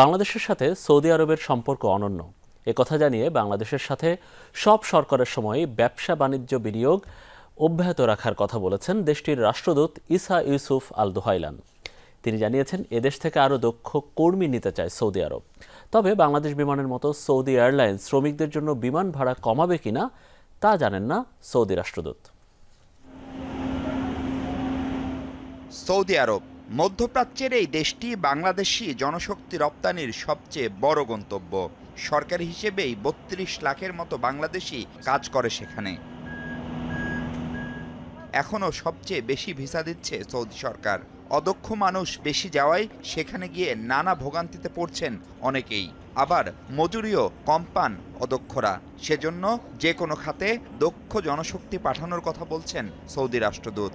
বাংলাদেশের সাথে সৌদি আরবের সম্পর্ক অনন্য। একথা জানিয়ে বাংলাদেশের সাথে সব সরকারের সময় ব্যবসা বাণিজ্য বিনিয়োগ অব্যাহত রাখার কথা বলেছেন দেশটির রাষ্ট্রদূত ইসা ইউসুফ আল দোহাইলান তিনি জানিয়েছেন এদেশ থেকে আরও দক্ষ কর্মী নিতে চায় সৌদি আরব। তবে বাংলাদেশ বিমানের মতো সৌদি এয়ারলাইন্স শ্রমিকদের জন্য বিমান ভাড়া কমাবে কিনা তা জানেন না সৌদি রাষ্ট্রদূত। সৌদি আরব মধ্যপ্রাচ্যের এই দেশটি বাংলাদেশি জনশক্তি রপ্তানির সবচেয়ে বড় গন্তব্য। সরকারি হিসেবেই বত্রিশ লাখের মতো বাংলাদেশি কাজ করে সেখানে। এখনও সবচেয়ে বেশি ভিসা দিচ্ছে সৌদি সরকার। অদক্ষ মানুষ বেশি যাওয়ায় সেখানে গিয়ে নানা ভোগান্তিতে পড়ছেন অনেকেই। আবার মজুরিও কম পান অদক্ষরা। সেজন্য যে কোনো খাতে দক্ষ জনশক্তি পাঠানোর কথা বলছেন সৌদি রাষ্ট্রদূত.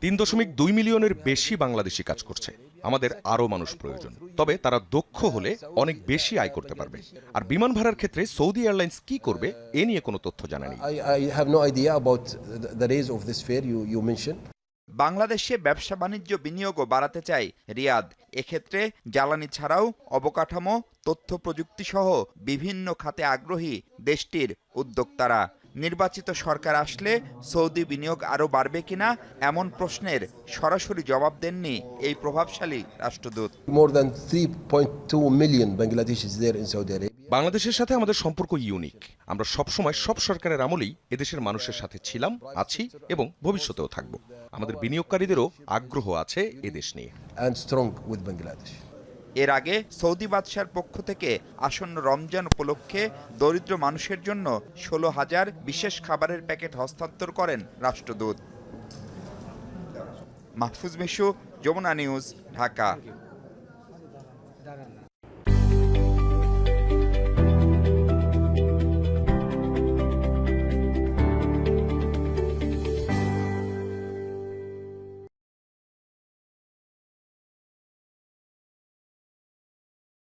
তিন দশমিক দুই মিলিয়নের বেশি বাংলাদেশি কাজ করছে। আমাদের আরও মানুষ প্রয়োজন। তবে তারা দক্ষ হলে অনেক বেশি আয় করতে পারবে। আর বিমান ভাড়ার ক্ষেত্রে সৌদি এয়ারলাইন্স কি করবে এ নিয়ে কোনো তথ্য জানা নেই। বাংলাদেশে ব্যবসা বাণিজ্য বিনিয়োগও বাড়াতে চায় রিয়াদ। এক্ষেত্রে জ্বালানি ছাড়াও অবকাঠামো, তথ্য প্রযুক্তি সহ বিভিন্ন খাতে আগ্রহী দেশটির উদ্যোক্তারা। নির্বাচিত সরকার আসলে সৌদি বিনিয়োগ আরও বাড়বে কিনা এমন প্রশ্নের সরাসরি জবাব দেননি এই প্রভাবশালী রাষ্ট্রদূত। More than 3.2 million Bangladeshis there in Saudi Arabia. বাংলাদেশের সাথে আমাদের সম্পর্ক ইউনিক আমরা সবসময় সব সরকারের আমলেই এদেশের মানুষের সাথে ছিলাম আছি এবং ভবিষ্যতেও থাকব। আমাদের বিনিয়োগকারীদেরও আগ্রহ আছে এদেশ নিয়ে। এর আগে সৌদি বাদশার পক্ষ থেকে আসন্ন রমজান উপলক্ষে দরিদ্র মানুষের জন্য ষোলো হাজার বিশেষ খাবারের প্যাকেট হস্তান্তর করেন রাষ্ট্রদূত। মাহফুজ মিশু, যমুনা নিউজ, ঢাকা।